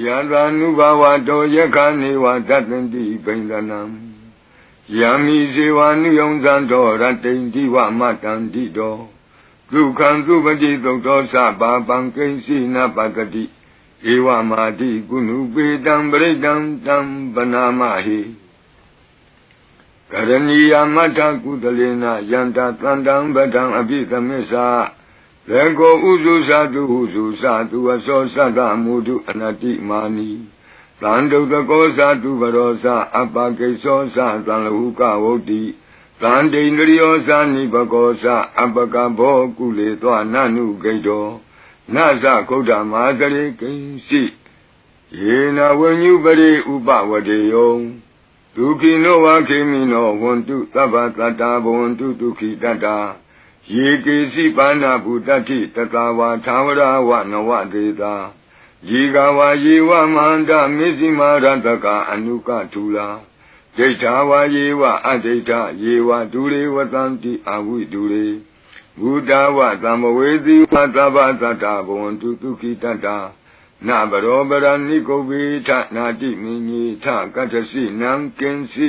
ယတာနုဘဝတောယခနေဝတတ္တတိဘိန္ဒနံယမိဇေဝနုယုံဇံတော်ရတ္တိတိဝမတံတိတောဒုက္ခံသုပတိသုတ်သောသဘာပံကိဉ္စီနပတတိဧဝမာတိကုဏုပေတံပရိတံတံပနာမဟိကရဏီယမတ္ထကုသလေနယန္တသန္တံပဒံအပိသမစ္ဆာ လေကိုဥစုသတုဟုစုသတုအစောသတ္တမုဒုအနတိမာနီသံဒုတကောသတုဘရောသအပကိသောသသံလဟုကဝုတ်တိသံဒိန္ဒရိယောသနိဘကောသအပကဘောကုလေသောနနုဂိတောနသကုဋ္ဌမာတရေကိဉ္စီယေနဝဉ္ညုပရိဥပဝတေယောဒုက္ခိနောဝခေမိနောဝန္တုသဗ္ဗတတ္တာဘဝန္တုဒုက္ခိတတ္တာ ယေကေစီပါဏဗုတ္တိတတဝါသာဝရဝနဝဒေတာယေကဝါယေဝမန္တမေဇိမာရတကအနုကထူလာဒိဋ္ဌာဝါယေဝအဒိဋ္ဌယေဝဒုရေဝတံတိအဝိဒုရေဘုဒ္ဓဝသံမဝေသီဝသဗ္ဗသတ္တဘဝန္တုဒုက္ခိတတ္တာနဘရောပရဏိကုဗ္ဗေထနာတိမင်းကြီးထကတ္ထစီနံကင်စီ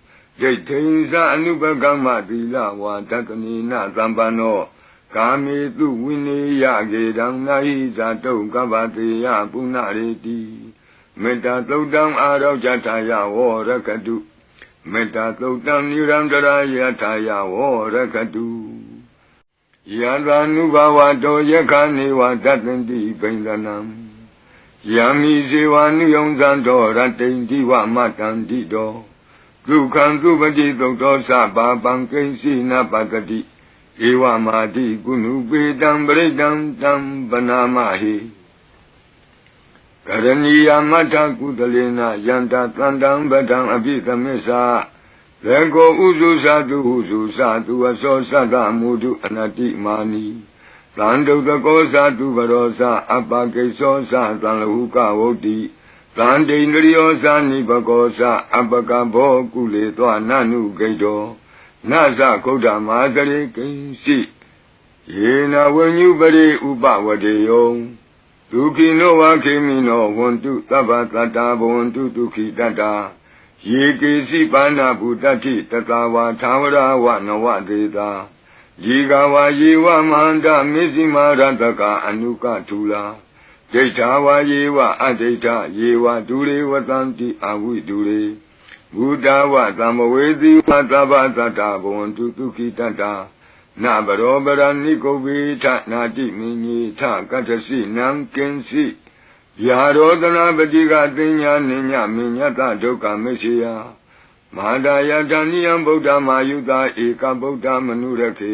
ဒိဋ္ဌိသအနုပကမ္မသီလဝါတကနိနသံပန္နောကာမေတုဝိနေယကေတံနာဟိဇာတုကပ္ပတေယပုဏ္ဏရေတိမေတ္တာသုတ်တံအာရောဇထာယဝောရကတုမေတ္တာသုတ်တံနိရန္တရာယထာယဝောရကတုယံသာနုဘဝတောယခနေဝတတ္တတိဘိန္ဒနံယံမိဇေဝနုယုံဇံတော်ရတ္တိတိဝမတံတိတော ဒုက္ခံသုပတိသုတ်သောသဘာပံကိဉ္စီနပတတိဧဝမာတိကုဏုပေတံပရိတံတံပနာမဟိကရဏီယမတ္ထကုသလေနယန္တသန္တံပဒံအပိသမစ္ဆာလေကိုဥစုသတုဟုစုသတုအစောသတ္တမုဒုအနတိမာနီသံဒုတကောသတုဘရောသအပကိသောသသံလဟုကဝုတ်တိ သံဒိန္ဒရိယောသနိဘကောသအပကဘောကုလေသောနနုဂိတောနသကုဋ္ဌမာတရေကိဉ္စီယေနဝဉ္ညုပရိဥပဝတေယောဒုက္ခိနောဝခေမိနောဝန္တုသဗ္ဗတတ္တာဘဝန္တုဒုက္ခိတတ္တာယေကေစီပါဏဗုတ္တိတတဝါသာဝရဝနဝဒေတာယေကဝါယေဝမန္တမေဇိမာရတကအနုကထူလာ ဒိဋ္ဌာဝါယေဝအဒိဋ္ဌယေဝဒုရေဝတံတိအဝိဒုရေဘုဒ္ဓဝသံမဝေသီဝသဗ္ဗတတ္တဘဝန္တုဒုက္ခိတတ္တာနဘရောပရဏိကုဗ္ဗေထနာတိမင်းကြီးထကတ္ထစီနံကင်စီယာရောဒနာပတိကသိညာနိညမညတဒုက္ခမရှိယမဟာဒယတဏိယံဗုဒ္ဓမာယုတာဧကဗုဒ္ဓမနုရခေ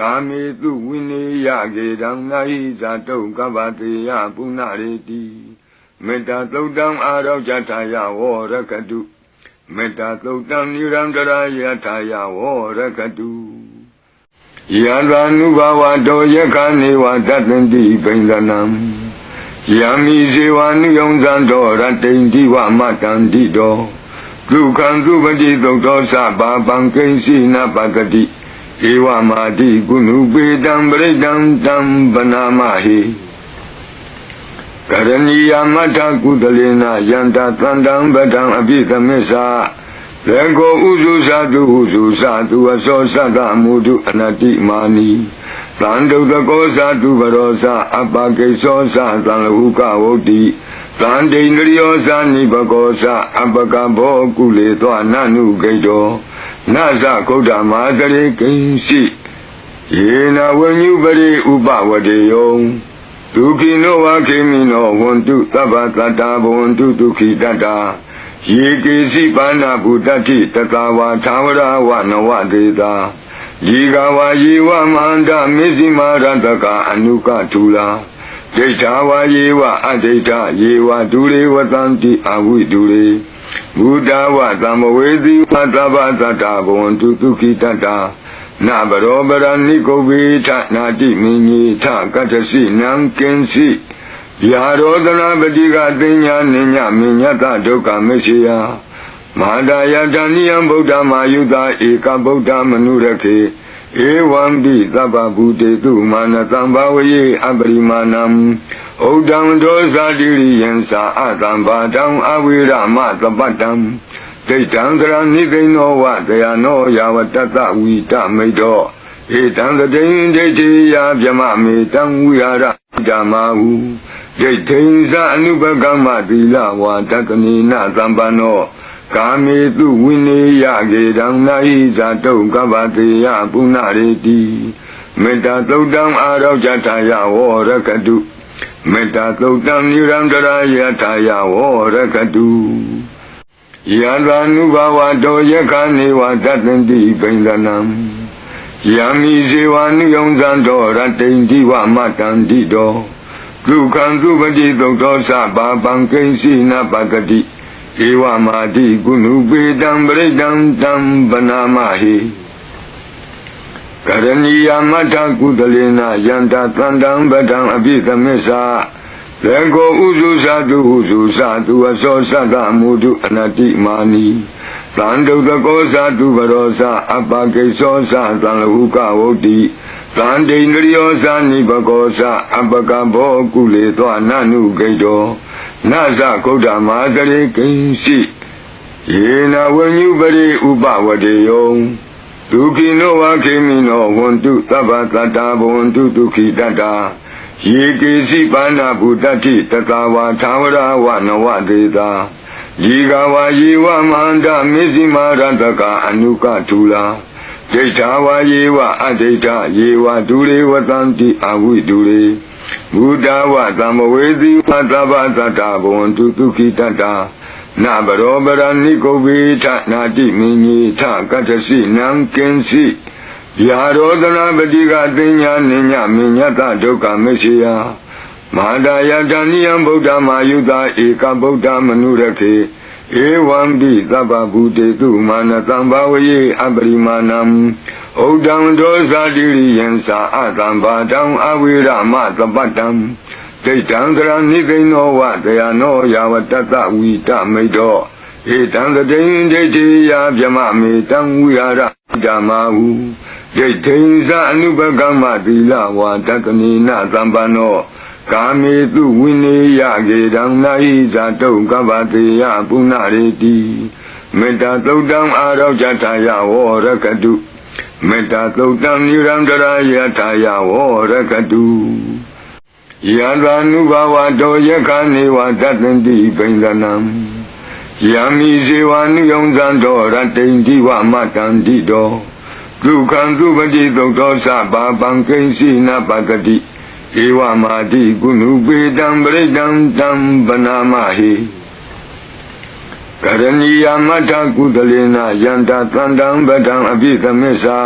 ကာမေတုဝိနေယကေတံနာဟိဇာတုကပ္ပတေယပုဏ္ဏရေတိမေတ္တာသုတ်တံအာရောဇထာယဝောရကတုမေတ္တာသုတ်တံနိရန္တရာယထာယဝောရကတုယံသာနုဘဝတောယခနေဝတတ္တတိဘိန္ဒနံယံမိဇေဝနုယုံဇံတော်ရတ္တိံတိဝမတံတိတောဒုက္ခံသုပတိသုတ်သောသဘာပံကိဉ္စီနပကတိ ဧဝမာတိကုဏုပေတံပရိတံတံပနာမဟိကရဏီယမတ္ထကုသလေနယန္တသန္တံပဒံအပိသမစ္ဆာလေကိုဥစုသတုဥစုသတုအစောသတ္တမုဒုအနတိမာနီသံဒုတကောသတုဘရောသအပကိသောသသံလဟုကဝုတ်တိသံတိန္ဒရိယောဇာနိဘကောဇအပကဘောကုလေသောနနုဂိတော နဇဂௌဒမာတရေကိဉ္စီယေနဝဉ္ညုပရိဥပဝတေယောဒုခိနောဝခေမိနောဝန္တုသဗ္ဗတတ္တာဘဝန္တုဒုခိတတ္တာယေကေစီပါဏဗုတ္တိတတဝါသာဝရဝနဝဒေတာယေကဝါယေဝမန္တမေဇိမာရတကအနုကထူလာဒိဋ္ဌာဝါယေဝအဒိဋ္ဌယေဝဒုရေဝတံတိအဝိဒုရေ ဘုဒ္ဓဝသံမဝေတိဝသဗ္ဗတတ္တာဘဝန္တုဒုခိတတ္တာနဘရောပရဏိကုဗ္ဗေထနာတိမင်းကြီးထကတ္တစီနံကင်စီယာရောဒနာပတိကသိညာနိညမညတဒုက္ခမရှိယမဟာဒယတဏိယံဗုဒ္ဓမာယုတာဧကဗုဒ္ဓမနုရခေ ဧဝံပိသဗ္ဗဗုတေတုမာနတံဘာဝယေအပရိမာဏံဩဒံဒောဇာတိရိယံသာအတံဘာတံအဝိရမသပတ္တံဒိဋ္ဌံသရဏိသိဏောဝတယနောယာဝတတဝိတမိတ်တောဧတံတတိယဒိဋ္ဌိယဗျမမေတံဝိဟာရဓမ္မာဟုဒိဋ္ဌိသအနုပကမ္မသီလဝါတကနိနသံပန္နော ကာမေတုဝိနေယကေတံနာဟိဇာတုကပ္ပတေယပုဏ္ဏရေတိမေတ္တာသုတ်တံအာရောဇထာယဝရကတုမေတ္တာသုတ်တံနိရန္တရာယထာယဝရကတုယံသာနုဘဝတောယခာနေဝတတ္တန္တိပိန္ဒနံယံမိဇေဝနုယုံဇံတော်ရတိန်ဒီဝမတန္တိတောဒုက္ခံသုပတိသုတ်သောသဘာပံကိဉ္စီနပကတိ ဧဝမာတိကုဏုပေတံပရိတံတံဗနာမဟိကရဏီယမထကုတလေနယန္တတန္တံပတံအပိသမစ္ဆာလေကိုဥစုသတုဥစုသတုအစောသတ္တမုဒုအနတိမာနီသံဒုတကောသတုဘရောသအပကိသောသသံလဟုကဝုတ်တိသံတိန္ဒရိယောသနိဘကောသအပကဘောကုလေသောနနုဂိတော နသကုဋ္ဌမာတရေကိဉ္စီယေနဝဉ္ညုပရိဥပဝတေယောဒုခိနောဝခေမိနောဝန္တုသဗ္ဗတတ္တာဘဝန္တုဒုခိတတ္တာယေကေစီပါဏဗုတ္တိတတဝါသာဝရဝနဝဒေတာယေကဝါယေဝမန္တမေဇိမာရတကအနုကထူလာဒိဋ္ဌာဝါယေဝအဒိဋ္ဌယေဝဒုရေဝတံတိအဝိဒုရေ ဘုဒ္ဓဝသံမဝေတိဝသဗ္ဗတတ္တဘဝန္တုဒုခိတတ္တာနဘရောပရဏိကုဗ္ဗေထနာတိမင်းကြီးထကတ္တစီနံကင်စီယာရောဒနာပတိကသိညာနိညမညတဒုက္ခမရှိယမဟာဒယတဏိယံဗုဒ္ဓမာယုတာဧကဗုဒ္ဓမနုရခေဧဝံပိသဗ္ဗဗုတေတုမာနတံဘာဝယေအပရိမာဏံ ဩဒံဒောဇာတိရိယံသာအတံဘာတံအဝိရမသပတ္တံဒိဋ္ဌံသရဏိသိဏောဝတယနောယာဝတတဝိတမိတ်တောဧတံတတိဒိဋ္ဌိယဗျမမေတံဝိဟာရဓမ္မာဟုဒိဋ္ဌိသအနုပကမ္မသီလဝါတကနိနသံပန္နောကာမေတုဝိနေယကေတံနာဟိဇာတုကပ္ပတေယပုဏ္ဏရေတိမေတ္တာသုတ်တံအာရောဇထာယဝရကတု မေတ္တာသုတ်တံနိရန္တရာယထာယဝရကတုယသာနုဘဝတောယခာနေဝတတ္တန္တိပိန္ဒနံယံမိဇေဝနုယုံဇံတော်ရတိန်ဒီဝမတန္တိတောဒုက္ခံသုပတိသုတ်သောသဘာပံကိဉ္စီနပကတိဧဝမာတိကုဏုပေတံပရိတံတံဗနာမဟိ ကရဏီယမထကုတလေနယန္တတန္တံပတံအပိသမစ္ဆာ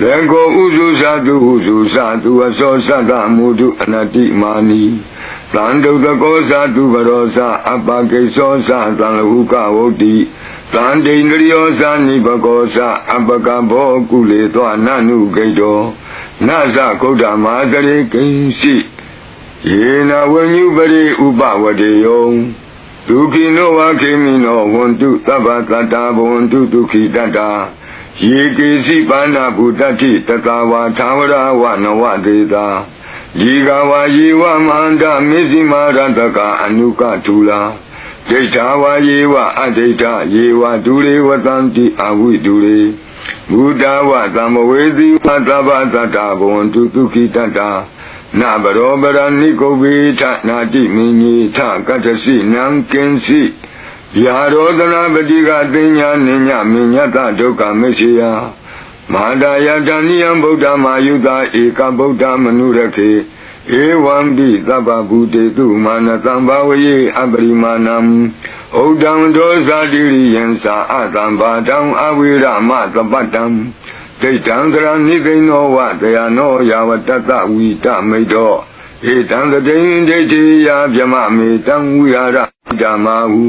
လေကိုဥစုသတုဥစုသတုအစောသတ္တမုဒုအနတိမာနီသံဒုတကောသတုဘရောသအပကိသောသသံလဟုကဝုတ်တိသံတိန္ဒရိယောသနိဘကောသအပကဘောကုလေသောနနုဂိတောနသကုဋ္ဌမာတရေကိဉ္စီယေနဝဉ္ညုပရိဥပဝတေယော ဒုခိနောဝခေမိနောဝန္တုသဗ္ဗတတ္တာဘဝန္တုဒုခိတတ္တာယေကေစီပါဏဗုတ္တိတတဝါသာဝရဝနဝဒေတာယေကဝါယေဝမန္တမေဇိမာရတကအနုကထူလာဒိဋ္ဌာဝါယေဝအဒိဋ္ဌယေဝဒုရေဝတံတိအဝိဒုရေဘုဒ္ဓဝသမဝေတိဝသဗ္ဗတတ္တဘဝန္တုဒုခိတတ္တာ နနာဘရောပရဏိကုဗေထနာတိမင်းကြီးထကတ္တစီနံကင်စီယာရောဒနာပတိကသိညာနိညာမညတဒုက္ခမရှိယမဟာဒယတဏိယံဗုဒ္ဓမာယုတာဧကဗုဒ္ဓမနုရခေဧဝံတိသဗ္ဗဗုတေတုမာနတံဘာဝယေအပရိမာဏံဩဒံဒောဇာတိရိယံသာအတံဘာတံအဝိရမသပတ္တံ ဒိဋ္ဌံသရဏိကိနောဝတယနောယာဝတ္တဝိတမိတ်တော်ဧတံတတိယဒိဋ္ဌိယဗျမမေတံဝိဟာရဓမ္မာဟု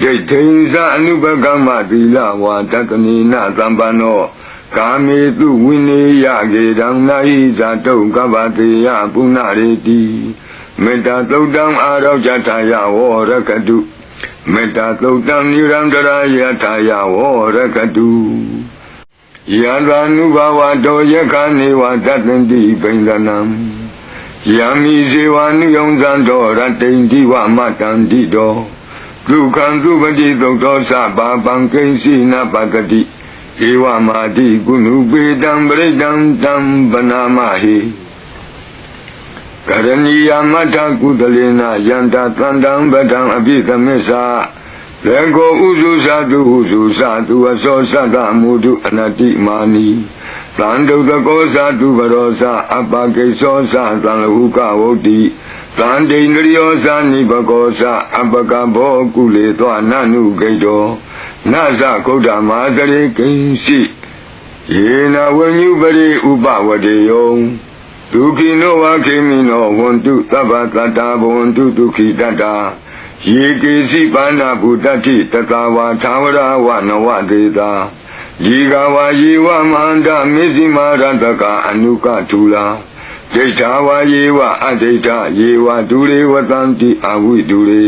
ဒိဋ္ဌိသအနုပကမ္မသီလဝါတတနိနသံပန္နောကာမေတုဝိနေယကေတံနာဟိဇာတုကပ္ပတေယပုဏ္ဏရေတိမေတ္တာသုတ်တံအာရောဇထာယဝရကတုမေတ္တာသုတ်တံနိရန္တရာယထာယဝရကတု ယန္တာနုဘဝတောယက္ခနေဝတတ္တန္တိပိန္ဒနံယံမိဇေဝနုယုံဇံတော်ရတ္တိန္တိဝမတန္တိတော်ဒုက္ခံသုပတိသုတ်တော်သဗ္ဗပံကိဉ္စီနပကတိဧဝမာတိကုဏုပေတံပရိတံတံဗနာမဟိကရဏီယမထကုတလေနယန္တာတန္တံဗဒံအပိသမစ္ဆာ လေကိုဥစုသတုဥစုသတုအစောသတ္တမုဒုအနတိမာနီသံဒုတကောသတုဘရောသအပကိသောသသံလဟုကဝုတ်တိသံဒိန္ဒရိယောသနိဘကောသအပကဘောကုလေသောနနုဂိတောနသကုဒ္ဓမာတရေကိဉ္စီယေနဝဉ္ညုပရိဥပဝတေယောဒုခိနောဝခေမိနောဝန္တုသဗ္ဗတတ္တာဘဝန္တုဒုခိတတ္တာ ယေကေစီပါဏဗုတ္တိတတဝါသာဝရဝနဝဒေတာယေကဝါယေဝမန္တမေဇိမာရတကအနုကထူလာဒိဋ္ဌာဝါယေဝအဒိဋ္ဌယေဝဒုရေဝတံတိအဝိဒုရေ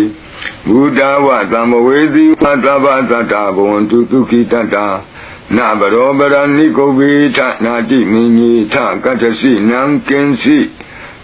ဘုဒ္ဓဝသမ္မဝေသီဝသဗ္ဗတတ္တဘဝန္တုဒုခိတတ္တာနဘရောပရဏိကုဗေထနာတိမင်းကြီးထကတ္တစီနံကင်စီ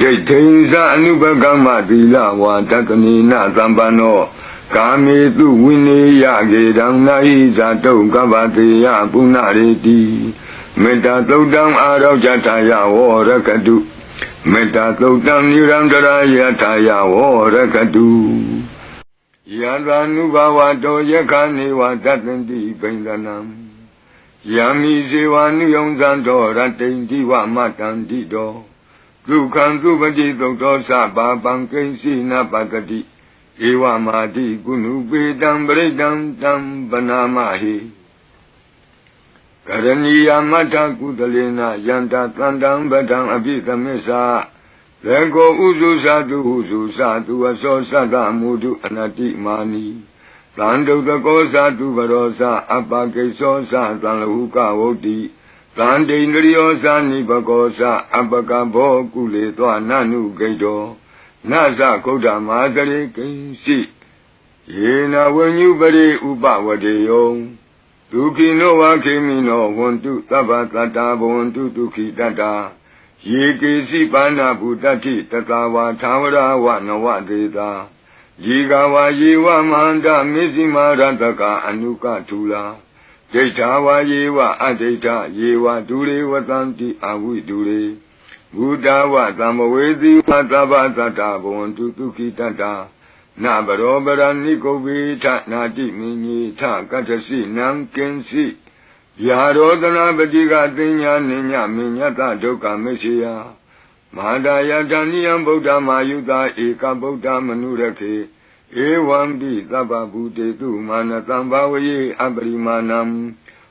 ဒိဋ္ဌိသအနုပကမ္မသီလဝါတတနိနသံပန္နောကာမေတုဝိနေယကေတံနာဟိဇာတုကပ္ပတေယပုဏ္ဏရေတိမေတ္တာသုတ်တံအာရောဇထာယဝရကတုမေတ္တာသုတ်တံနိရန္တရာယထာယဝရကတုယန္တာနုဘဝတောယက္ခနေဝတတ္တန္တိပိန္ဒနံယံမိဇေဝနုယုံဇံတော်ရတ္တိန္တိဝမတန္တိတော် ဒုက္ခံသုပတိသုတ်တော်သဗ္ဗပံကိဉ္စီနပကတိဧဝမာတိကုဏုပေတံပရိတံတံဗနာမဟိကရဏီယမထကုတလေနယန္တာတန္တံဗဒံအပိသမစ္ဆာလေကိုဥစုသတုဥစုသတုအစောသတ္တမုဒုအနတိမာနီသံဒုတကောသတုဘရောသအပကိသောသသံလဟုကဝုတ်တိ သံဒိန္ဒရိယောသနိဘကောသအပကဘောကုလေသောနနုဂိတောနသကုဒ္ဓမာတရေကိဉ္စီယေနဝဉ္ညုပရိဥပဝတေယောဒုခိနောဝခေမိနောဝန္တုသဗ္ဗတတ္တာဘဝန္တုဒုခိတတ္တာယေကေစီပါဏဗုတ္တိတတဝါသာဝရဝနဝဒေတာယေကဝါယေဝမန္တမေဇိမာရတကအနုကထူလာ ဒိဋ္ဌာဝါယေဝအဒိဋ္ဌယေဝဒုရေဝတံတိအဝိဒုရေဘုဒ္ဓဝသံမဝေသီဝသဗ္ဗသတ္တဘဝန္တုဒုခိတတ္တာနဘရောပရဏိကုဗေထနာတိမင်းကြီးထကတ္တစီနံကင်စီယာရောဒနာပတိကသိညာနိညာမညတဒုက္ခမရှိယမဟာဒယတဏိယံဗုဒ္ဓမာယုတာဧကဗုဒ္ဓမနုရခေ ဧဝံတိသဗ္ဗဗုတေတုမာနတံဘာဝယေအပရိမာဏံ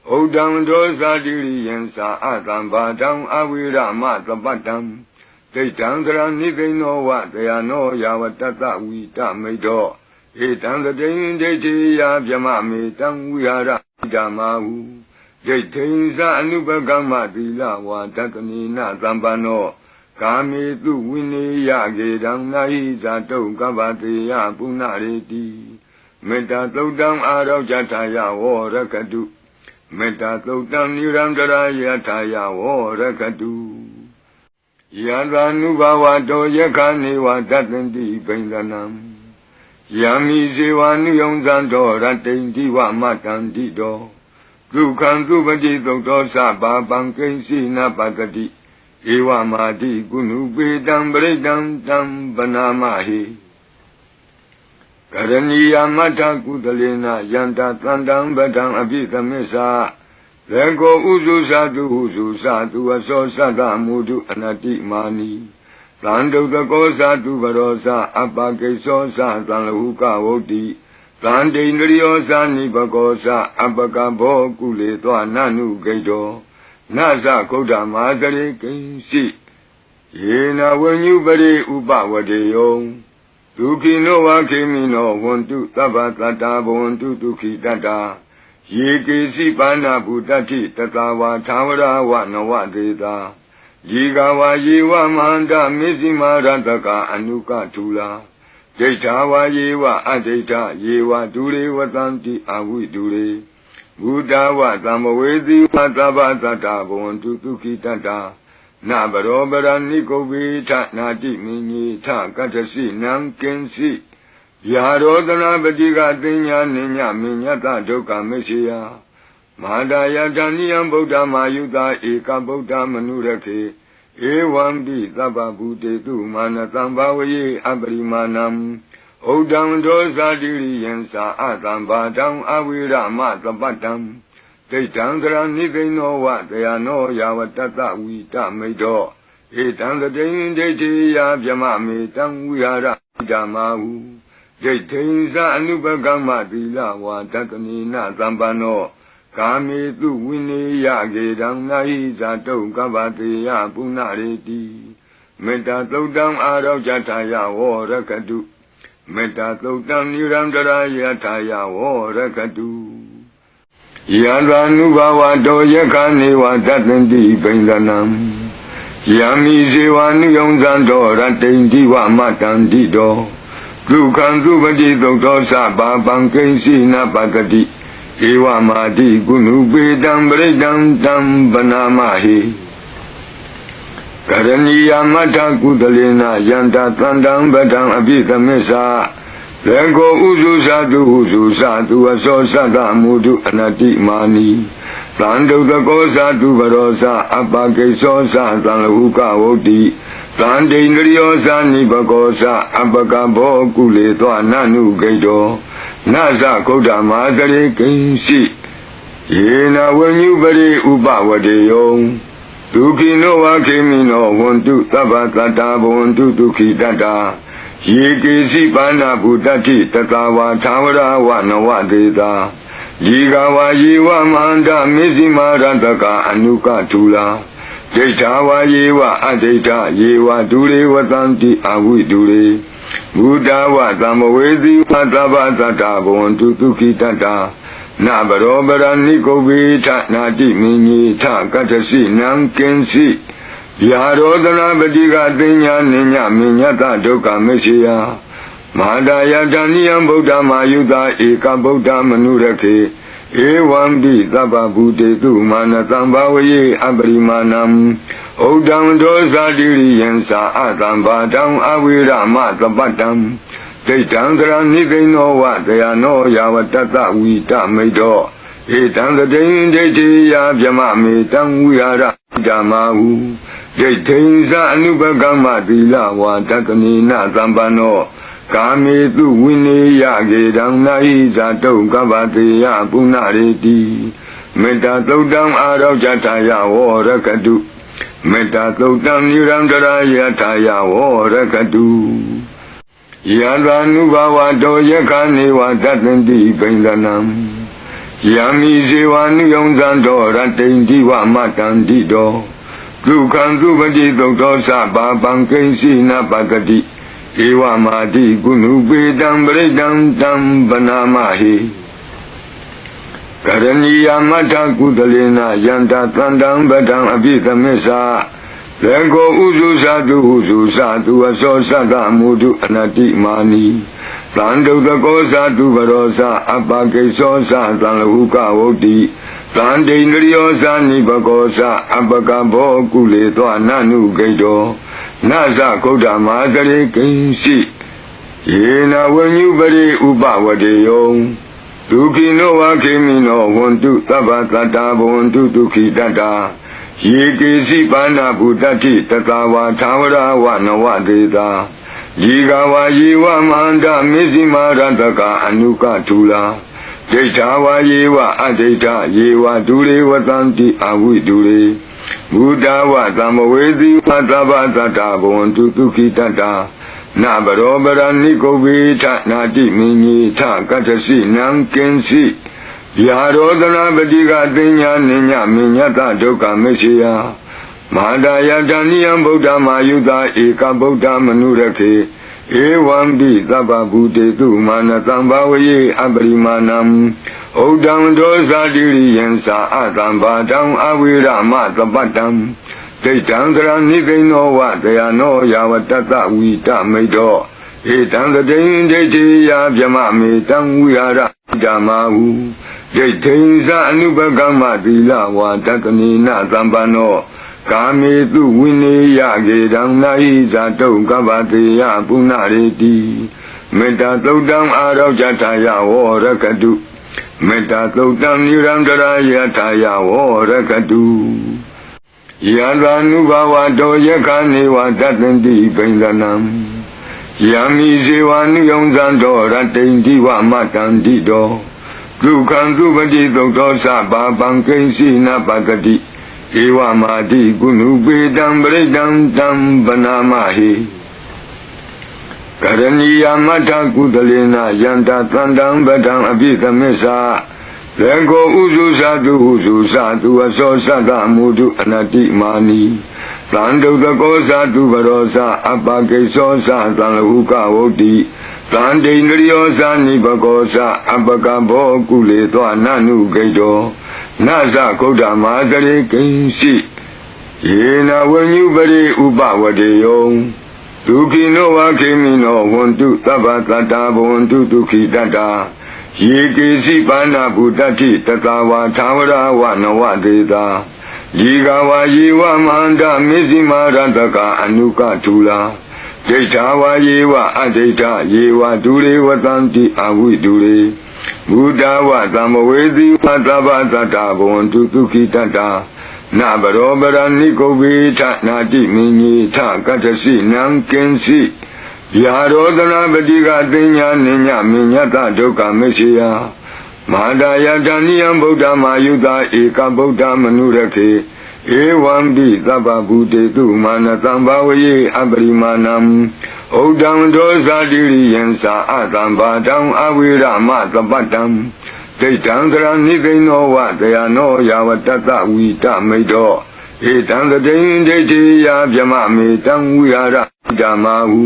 ဩဒံဒောဇာတိရိယံသာအတံဘာတံအဝိရမသပတ္တံဒိဋ္ဌံသရဏိကိနောဝတယနောယာဝတ္တဝိတမိတ်တော်ဧတံတတိဒိဋ္ဌိယဗျမမေတံဝိဟာရဓမ္မာဟုဒိဋ္ဌိသအနုပကမ္မသီလဝါတကနိနသံပန္နော ကာမေတုဝိနေယကေတံနာဟိဇာတုကပ္ပတေယပုဏ္ဏရေတိမေတ္တာသုတ်တံအာရောဇထာယဝောရကတုမေတ္တာသုတ်တံနိရန္တရာယထာယဝောရကတုယံသာနုဘဝတောယခာနေဝတတ္တန္တိဘိန္ဒနံယံမိဇေဝနုယုံဇံတော်ရတ္တိန္တိဝမတန္တိတောဒုက္ခံသူပတိသုတ်တော်သဘာပံကိဉ္စီနပတတိ ဧဝမာတိကုဏုပေတံပရိတံတံပနာမဟိကရဏီယမထကုသလေနယန္တသန္တံပဒံအပိသမစ္စာလေကိုဥစုသတုဟုစုသတုအစောသတ္တမုဒုအနတိမာနီသံဒုတကောသတုဘရောသအပကိသောသသံလဟုကဝုတ်တိသံဒိန္ဒရိယောသနိဘကောသအပကဘောကုလေသောနနုဂိတော နသကုဋ္ဌမာတရေကိဉ္စီယေနဝဉ္ညုပရိဥပဝတေယောဒုခိနောဝခေမိနောဝန္တုသဗ္ဗတတ္တာဘဝန္တုဒုခိတတ္တာယေကေစီပါဏဗုတ္တိတတဝါသာဝရဝနဝတေတာယေကဝါယေဝမန္တမေဇိမာရတကအနုကထူလာဒိဋ္ဌာဝါယေဝအဒိဋ္ဌယေဝဒုရေဝတံတိအဝိဒုရေ ဘုဒ္ဓဝသမ္မဝေသီဝသဗ္ဗတတ္တဘဝန္တုဒုခိတတ္တာနဗရောပရဏိကုဗေထနာတိမင်းကြီးထကတ္တစီနံကင်စီယာရောဒနာပတိကတင်ညာနိညာမညတဒုက္ခမရှိယမဟာဒယတဏိယံဗုဒ္ဓမာယုတာဧကဗုဒ္ဓမနုရခေဧဝံတိသဗ္ဗဗုတေတုမာနတံဘာဝယေအပရိမာဏံ ဩဒံဒောဇာတိရိယံသာအတံဘာတံအဝိရမသပတ္တံဒိဋ္ဌံသရဏိကိနောဝတယနောယာဝတတဝိတမိတောဧတံတတိယဒိဋ္ဌိယဗျမမေတံဝိဟာရဓမ္မာဟုဒိဋ္ဌိသအနုပကမ္မသီလဝါတတနိနသံပန္နောကာမေတုဝိနေယကေတံနာဟိဇာတုကပ္ပတေယပုဏ္ဏရေတိမေတ္တာသုတ်တံအာရောဇထာယဝောရကတု မေတ္တာသုတ်တံနိရန္တရာယထာယဝောရကတုယံသာနုဘဝတောယခာနေဝတတ္တန္တိဘိန္ဒနံယံမိဇေဝနုယုံဇံတော်ရတ္တိန္တိဝမတန္တိတောဒုက္ခံသူပတိသုတ်တော်သဘာပံကိဉ္စီနပတတိဧဝမာတိကုဏုပေတံပရိတံတံပနာမဟိ ကရဏီယမထကုသလေနယန္တသန္တံပဒံအပိသမစ္စာလေကိုဥစုသတုဥစုသတုအစောသတ္တမုဒုအနတိမာနီသံဒုတကောသတုဘရောသအပကိသောသသံလဟုကဝုတ်တိသံဒိန္ဒရိယောသနိဘကောသအပကဘောကုလေသောနနုဂိတောနသကုဋ္ဌမာတရေကိဉ္စီယေနဝဉ္ညုပရိဥပဝတေယော ဒုခိနောဝခေမိနောဝန္တုသဗ္ဗတတ္တာဘဝန္တုဒုခိတတ္တာယေကေစီပါဏဗုတ္တိတတဝါသာဝရဝနဝတေတာယေကဝါယေဝမန္တမေဇိမာရတကအနုကထူလာဒိဋ္ဌာဝါယေဝအဒိဋ္ဌယေဝဒုရေဝတံတိအဝိဒုရေဘုဒ္ဓဝသမ္မဝေသီဝသဗ္ဗတတ္တဘဝန္တုဒုခိတတ္တာ နဗရောပရဏိကုဗေထနာတိမင်းကြီးထကတ္တစီနံကင်စီယာရောဒနာပတိကတင်ညာနိညာမညတဒုက္ခမရှိယမဟာဒယတဏိယံဗုဒ္ဓမာယုတာဧကဗုဒ္ဓမနုရခေဧဝံတိသဗ္ဗဗုတေတုမာနတံဘာဝယေအပရိမာဏံဩဒံဒောဇာတိရိယံသာအတံဘာတံအဝိရမသပတ္တံ ဒိဋ္ဌံသရဏိကိနောဝတယနောယာဝတတဝိတမိတောဧတံတတိယဒိဋ္ဌိယဗျမမေတံဝိဟာရဓမ္မာဟုဒိဋ္ဌိသအနုပကမ္မသီလဝါတတနိနသံပန္နောကာမေတုဝိနေယကေတံနာဟိဇာတုကပ္ပတေယပုဏ္ဏရေတိမေတ္တာသုတ်တံအာရောဇထာယဝောရကတုမေတ္တာသုတ်တံနိရန္တရာယထာယဝောရကတု ယံသာနုဘဝတောယခာနေဝတတ္တန္တိဘိန္ဒနံယံမိဇေဝနုယုံဇံတော်ရတ္တိန္တိဝမတန္တိတောဒုက္ခံသူပတိသုတ်သောသဘာပံကိဉ္စီနပတတိဧဝမာတိကုဏုပေတံပရိတံတံပနာမဟိကရဏီယမထကုသလေနယန္တသန္တံပဒံအပိသမစ္စာ လလေကိုဥစုသတုဥစုသတုအစောသတ္တမုဒုအနတ္တိမာနီသံဒုတကောသတုဘရောသအပကိသောသသံလဟုကဝုတ်တိသံဒိန္ဒရိယောသနိဘကောသအပကဘောကုလေသောနနုဂိတောနသကုဋ္ဌမာသရေကိဉ္စီယေနဝဉ္ညုပရိဥပဝတေယောဒုက္ခိနောဝခေမိနောဝန္တုသဗ္ဗတတ္တာဘဝန္တုဒုက္ခိတတ္တာ ယေကေစီပါဏဗုတ္တိတတဝါသာဝရဝနဝဒေတာယေကဝါယေဝမန္တမေဇိမာရတကအနုကထူလာဒိဋ္ဌာဝါယေဝအဒိဋ္ဌယေဝဒုရေဝတံတိအဝိဒုရေဘုဒ္ဓဝသံမဝေသီဝသဗ္ဗတတ္တာဘဝန္တုဒုက္ခိတတ္တာနာဘရောပရဏိကုဗေထနာတိမင်းကြီးထကတ္တစီနံကင်းစီ ယာရောဒနာပတိကတင်ညာနိညာမညတဒုက္ခမရှိယမဟာဒါယတဏိယံဗုဒ္ဓမာယုတာဧကဗုဒ္ဓမနုရခေဧဝံပိသဗ္ဗဗုတေတုမာနတံဘာဝယေအပရိမာဏံဩဒံဒောဇာတိရိယံသာအတံဘာတံအဝိရမသပတ္တံဒိဋ္ဌံသရဏိကိနောဝတယနောယာဝတ္တဝိတမိတ်တော်ဧတံတတိဒိဋ္ဌိယဗျမမေတံဝိဟာရဓမ္မာဟု ဒိဋ္ဌိသအနုပကမ္မသီလဝါတကနိနသံပန္နောကာမေတုဝိနေယကေတံနာဟိဇာတုကပ္ပတေယပုဏ္ဏရေတိမေတ္တာသုတ်တံအာရောဇထာယဝရကတုမေတ္တာသုတ်တံနိရန္တရာယထာယဝရကတုယသာနုဘဝတောယခာနေဝတတန္တိပိန္ဒနံယမိဇေဝနုယုံဇံတော်ရတိန်ဒီဝမတန္တိတော် ဒုက္ခံသူပတိသုတ်တော်သဘာပံကိဉ္စီနပတတိဧဝမာတိကုဏုပေတံပရိတံတံဗနာမဟိကရဏီယမထကုသလေနယန္တသန္တံဗတံအပိသမစ္ဆာလေကိုဥစုသတုဥစုသတုအစောသတ္တမုဒုအနတ္တိမာနီသံဒုတကောသတုဘရောသအပကိသောသသံလဟုကဝုတ်တိ သံဒိန္ဒရိယောသနိဘကောသအပကဘောကုလေသောနနုဂိတောနသကုဋ္ဌမာတရေကိဉ္စီယေနဝဉ္ညုပရိဥပဝတေယောဒုက္ခိနောဝခေမိနောဝန္တုသဗ္ဗတတ္တာဘဝန္တုဒုက္ခိတတ္တာယေကေစီပါဏဗုတ္တိတတဝါသာဝရဝနဝဒေတာယေကဝါယေဝမန္တမေဇိမာရတကအနုကထူလာ ဒိဋ္ဌာဝါယေဝအဒိဋ္ဌယေဝဒုရေဝတံတိအဝိဒုရေဘုဒ္ဓဝသံမဝေသီဝသဗ္ဗတတ္တာဘဝန္တုဒုက္ခိတတ္တာနဘရောပရဏိကုဗေထနာတိမင်းကြီးထကတ္တစီနံကင်းစီယာရောဒနာပတိကတင်ညာနိညာမညတဒုက္ခမရှိယမဟာဒါယတဏိယံဗုဒ္ဓမာယုတာဧကဗုဒ္ဓမနုရခေ ဧဝံပိသဗ္ဗဗုတေတုမာနတံဘာဝယေအပရိမာဏံဩဒံဒောဇာတိရိယံသာအတံဘာတံအဝိရမသပတ္တံဒိဋ္ဌံကရဏိကိနောဝတယနောယာဝတ္တဝိတမိတ်တော်ဧတံတတိဒိဋ္ဌိယဗျမမေတံဝိဟာရဓမ္မာဟု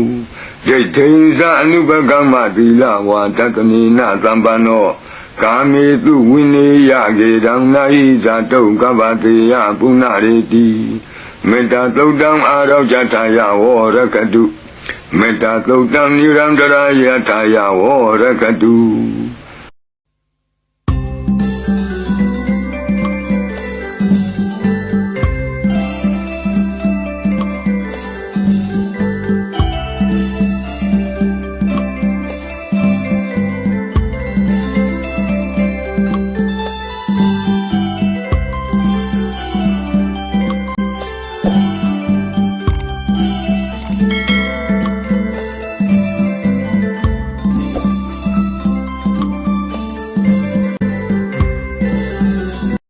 ဒိဋ္ဌိသအနုပကမ္မသီလဝါတကနိနသံပန္နော ကာမေတုဝိနေယကေတံနာဟိဇာတုကပ္ပတေယပုဏ္ဏရေတိမေတ္တာသုတ်တံအာရောဇထာယဝရကတုမေတ္တာသုတ်တံနိရန္တရာယထာယဝရကတု